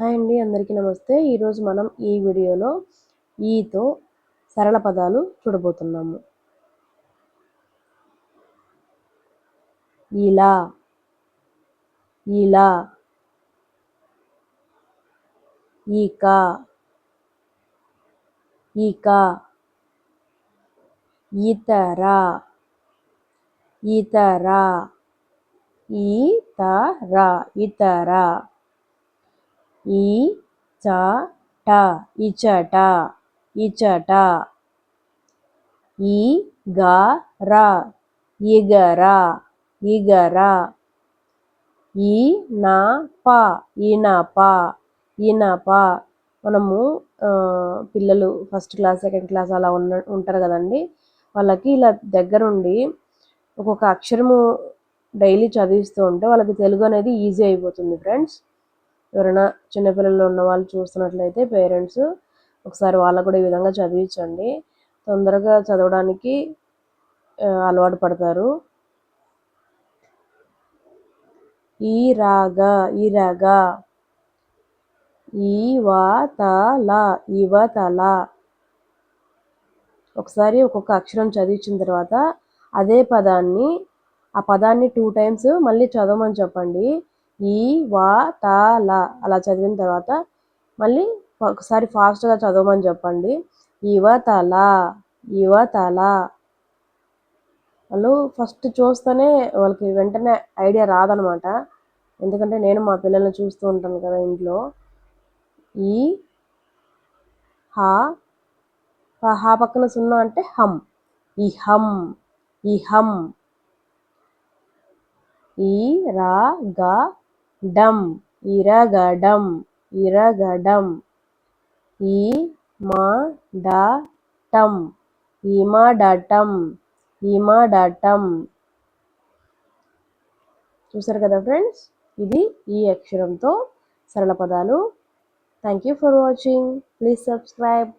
Hi అండి అందరికీ నమస్తే. ఈరోజు మనం ఈ వీడియోలో ఈతో సరళ పదాలు చూడబోతున్నాము. ఇలా ఇలా ఈక ఈక ఇతర ఇతర ఈతర ఇతర. ఈ చట ఇచట ఇచట. ఈ గర ఇగర ఇగర. ఈ నా ప ఇనప ఇనప. మనము పిల్లలు ఫస్ట్ క్లాస్ సెకండ్ క్లాస్ అలా ఉన్న ఉంటారు కదండి. వాళ్ళకి ఇలా దగ్గరుండి ఒక్కొక్క అక్షరము డైలీ చదివిస్తూ ఉంటే వాళ్ళకి తెలుగు అనేది ఈజీ అయిపోతుంది ఫ్రెండ్స్. ఎవరైనా చిన్నపిల్లలు ఉన్న వాళ్ళు చూస్తున్నట్లయితే పేరెంట్స్ ఒకసారి వాళ్ళకు కూడా ఈ విధంగా చదివించండి. తొందరగా చదవడానికి అలవాటు పడతారు. ఈ రాగ ఈ రాగ. ఈవతల ఇవతల ఒకసారి ఒక్కొక్క అక్షరం చదివించిన తర్వాత అదే పదాన్ని ఆ పదాన్ని టూ టైమ్స్ మళ్ళీ చదవమని చెప్పండి. ఈ వా తా లా అలా చదివిన తర్వాత మళ్ళీ ఒకసారి ఫాస్ట్గా చదవమని చెప్పండి. యువతల యువతల వాళ్ళు ఫస్ట్ చూస్తేనే వాళ్ళకి వెంటనే ఐడియా రాదనమాట. ఎందుకంటే నేను మా పిల్లల్ని చూస్తూ ఉంటాను కదా ఇంట్లో. ఈ హా హా పక్కన సున్నా అంటే హమ్. ఈ హమ్ ఈ హమ్. ఈ రా గా డమ్ ఇరగడం ఇరగడం ఈ మా డటం ఇమడటం ఇమడటం చూసారు కదా ఫ్రెండ్స్? ఇది ఈ అక్షరంతో సరళ పదాలు. Thank you for watching please subscribe